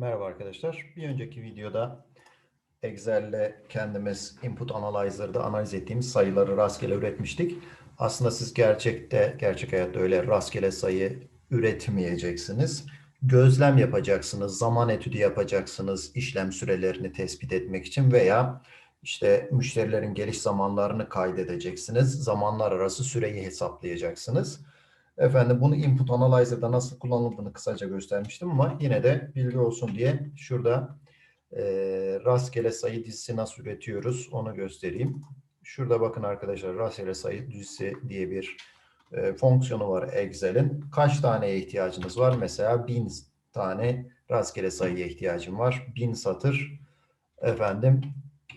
Merhaba arkadaşlar. Bir önceki videoda Excel'le kendimiz Input Analyzer'da analiz ettiğimiz sayıları rastgele üretmiştik. Aslında siz gerçekte, gerçek hayatta öyle rastgele sayı üretmeyeceksiniz. Gözlem yapacaksınız, zaman etüdü yapacaksınız işlem sürelerini tespit etmek için veya işte müşterilerin geliş zamanlarını kaydedeceksiniz. Zamanlar arası süreyi hesaplayacaksınız. Efendim bunu Input Analyzer'da nasıl kullanıldığını kısaca göstermiştim ama yine de bilgi olsun diye şurada e, rastgele sayı dizisi nasıl üretiyoruz onu göstereyim. Şurada bakın arkadaşlar rastgele sayı dizisi diye bir e, fonksiyonu var Excel'in. Kaç taneye ihtiyacınız var? Mesela bin tane rastgele sayıya ihtiyacım var. Bin satır efendim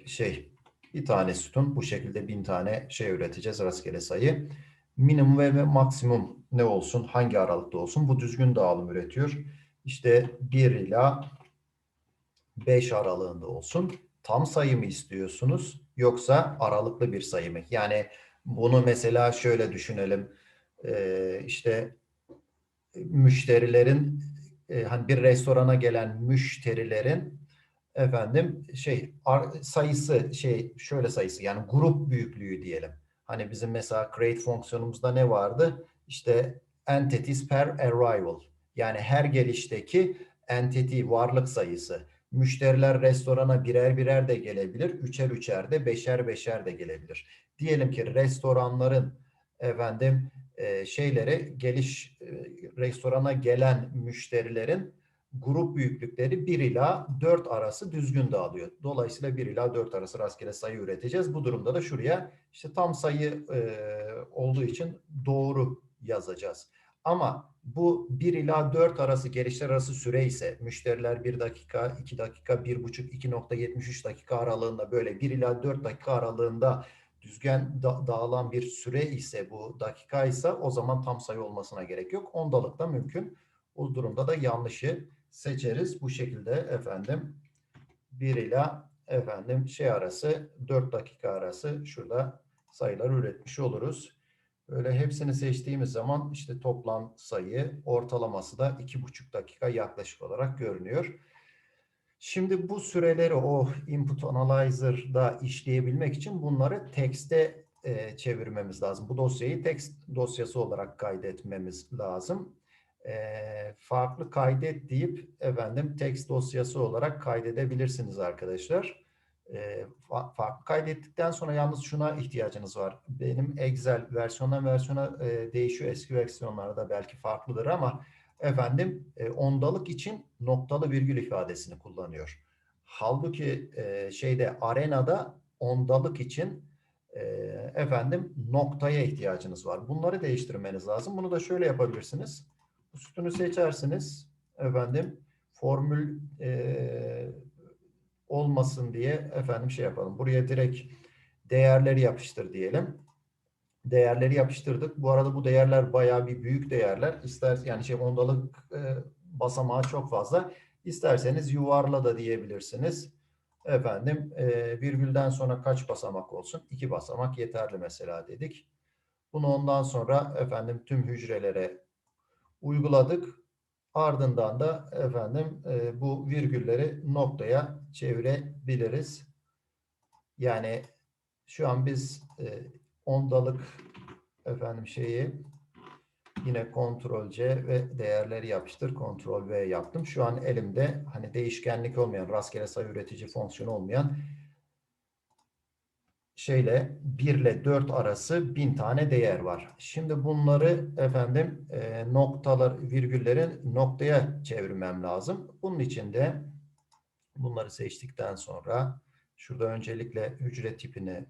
şey bir tane sütun bu şekilde bin tane şey üreteceğiz rastgele sayı. Minimum ve maksimum ne olsun? Hangi aralıkta olsun? Bu düzgün dağılım üretiyor. İşte 1 ila 5 aralığında olsun. Tam sayı mı istiyorsunuz yoksa aralıklı bir sayı mı? Yani bunu mesela şöyle düşünelim. Ee, işte müşterilerin e, hani bir restorana gelen müşterilerin efendim şey sayısı şey şöyle sayısı yani grup büyüklüğü diyelim. Hani bizim mesela create fonksiyonumuzda ne vardı? İşte entities per arrival. Yani her gelişteki entity varlık sayısı. Müşteriler restorana birer birer de gelebilir, üçer üçer de, beşer beşer de gelebilir. Diyelim ki restoranların efendim e, şeyleri geliş e, restorana gelen müşterilerin grup büyüklükleri 1 ila 4 arası düzgün dağılıyor. Dolayısıyla 1 ila 4 arası rastgele sayı üreteceğiz. Bu durumda da şuraya işte tam sayı e, olduğu için doğru yazacağız. Ama bu 1 ila 4 arası gelişler arası süre ise müşteriler 1 dakika, 2 dakika, 1,5, 2.73 dakika aralığında böyle 1 ila 4 dakika aralığında düzgün da dağılan bir süre ise bu dakika ise o zaman tam sayı olmasına gerek yok. Ondalık da mümkün. O durumda da yanlışı seçeriz. Bu şekilde efendim 1 ile efendim şey arası 4 dakika arası şurada sayılar üretmiş oluruz. Böyle hepsini seçtiğimiz zaman işte toplam sayı ortalaması da 2,5 dakika yaklaşık olarak görünüyor. Şimdi bu süreleri o input analyzer'da işleyebilmek için bunları tekste e, çevirmemiz lazım. Bu dosyayı text dosyası olarak kaydetmemiz lazım e, farklı kaydet deyip efendim text dosyası olarak kaydedebilirsiniz arkadaşlar. E, fa farklı kaydettikten sonra yalnız şuna ihtiyacınız var. Benim Excel versiyondan versiyona e, değişiyor. Eski versiyonlarda belki farklıdır ama efendim e, ondalık için noktalı virgül ifadesini kullanıyor. Halbuki e, şeyde arenada ondalık için e, efendim noktaya ihtiyacınız var. Bunları değiştirmeniz lazım. Bunu da şöyle yapabilirsiniz sütunu seçersiniz. Efendim formül e, olmasın diye efendim şey yapalım. Buraya direkt değerleri yapıştır diyelim. Değerleri yapıştırdık. Bu arada bu değerler bayağı bir büyük değerler. İster yani şey ondalık e, basamağı çok fazla. İsterseniz yuvarla da diyebilirsiniz. Efendim e, virgülden sonra kaç basamak olsun? İki basamak yeterli mesela dedik. Bunu ondan sonra efendim tüm hücrelere uyguladık. Ardından da efendim e, bu virgülleri noktaya çevirebiliriz. Yani şu an biz e, ondalık efendim şeyi yine Ctrl C ve değerleri yapıştır Ctrl V yaptım. Şu an elimde hani değişkenlik olmayan rastgele sayı üretici fonksiyonu olmayan şeyle 1 ile 4 arası 1000 tane değer var. Şimdi bunları efendim e, noktalar, virgüllerin noktaya çevirmem lazım. Bunun için de bunları seçtikten sonra şurada öncelikle hücre tipini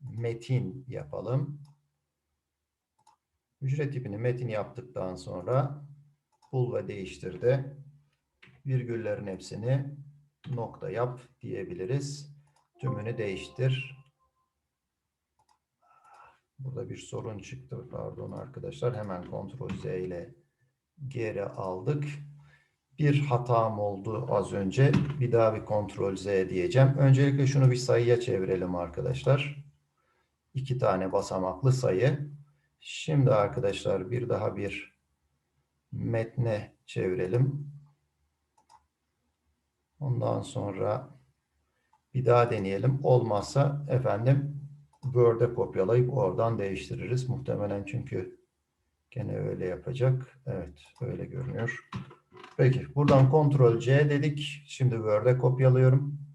metin yapalım. Hücre tipini metin yaptıktan sonra bul ve değiştirde virgüllerin hepsini nokta yap diyebiliriz. Tümünü değiştir. Burada bir sorun çıktı. Pardon arkadaşlar. Hemen Ctrl Z ile geri aldık. Bir hatam oldu az önce. Bir daha bir Ctrl Z diyeceğim. Öncelikle şunu bir sayıya çevirelim arkadaşlar. İki tane basamaklı sayı. Şimdi arkadaşlar bir daha bir metne çevirelim. Ondan sonra bir daha deneyelim. Olmazsa efendim Word'e kopyalayıp oradan değiştiririz. Muhtemelen çünkü gene öyle yapacak. Evet öyle görünüyor. Peki buradan Ctrl C dedik. Şimdi Word'e kopyalıyorum.